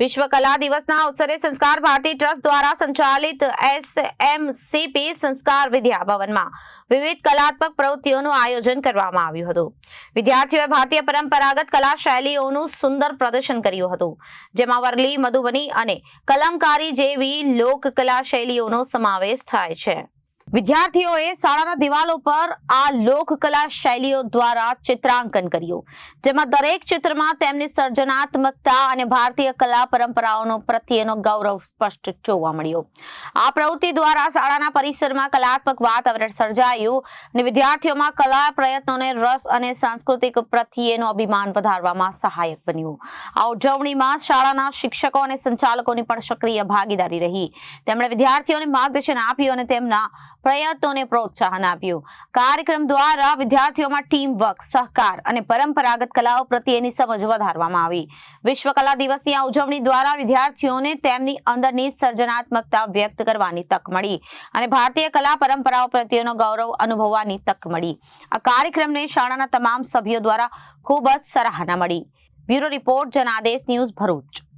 વિશ્વ કલા દિવસના અવસરે સંસ્કાર ભારતી ટ્રસ્ટ દ્વારા સંચાલિત એસએમસીપી સંસ્કાર વિદ્યા ભવનમાં વિવિધ કલાત્મક પ્રવૃત્તિઓનું આયોજન કરવામાં આવ્યું હતું. વિદ્યાર્થીઓએ ભારતીય પરંપરાગત કલા શૈલીઓનું સુંદર પ્રદર્શન કર્યું હતું, જેમાં વરલી, મધુબની અને કલમકારી જેવી લોક કલા શૈલીઓનો સમાવેશ થાય છે. વિદ્યાર્થીઓએ શાળાના દિવાલો પર આ લોક કલા શૈલીઓ દ્વારા ચિત્રાંકન કર્યું. જેમાં દરેક ચિત્રમાં તેમની સર્જનાત્મકતા અને ભારતીય કલા પરંપરાઓનો પ્રત્યેનો ગૌરવ સ્પષ્ટ જોવા મળ્યો. આ પ્રવૃત્તિ દ્વારા શાળાના પરિસરમાં કલાત્મક વાતાવરણ સર્જાયું અને વિદ્યાર્થીઓમાં કલા પ્રયત્નોને રસ અને સાંસ્કૃતિક પ્રત્યેનો અભિમાન વધારવામાં સહાયક બન્યું. આ ઉજવણીમાં શાળાના શિક્ષકો અને સંચાલકોની પણ સક્રિય ભાગીદારી રહી. તેમણે વિદ્યાર્થીઓને માર્ગદર્શન આપ્યું અને તેમના પ્રયત્નોને પ્રોત્સાહન આપ્યું. કાર્યક્રમ દ્વારા વિદ્યાર્થીઓમાં ટીમ વર્ક સહકાર અને પરંપરાગત કલાઓ પ્રત્યેની સમજ વધારવામાં આવી. વિશ્વ કલા દિવસની આ ઉજવણી દ્વારા વિદ્યાર્થીઓને તેમની અંદરની સર્જનાત્મકતા વ્યક્ત કરવાની તક મળી અને ભારતીય કલા પરંપરાઓ પ્રત્યેનો ગૌરવ અનુભવવાની તક મળી. આ કાર્યક્રમને શાળાના તમામ સભ્યો દ્વારા ખૂબ જ સરાહના મળી. Bureau report, Janadesh news Bharuch.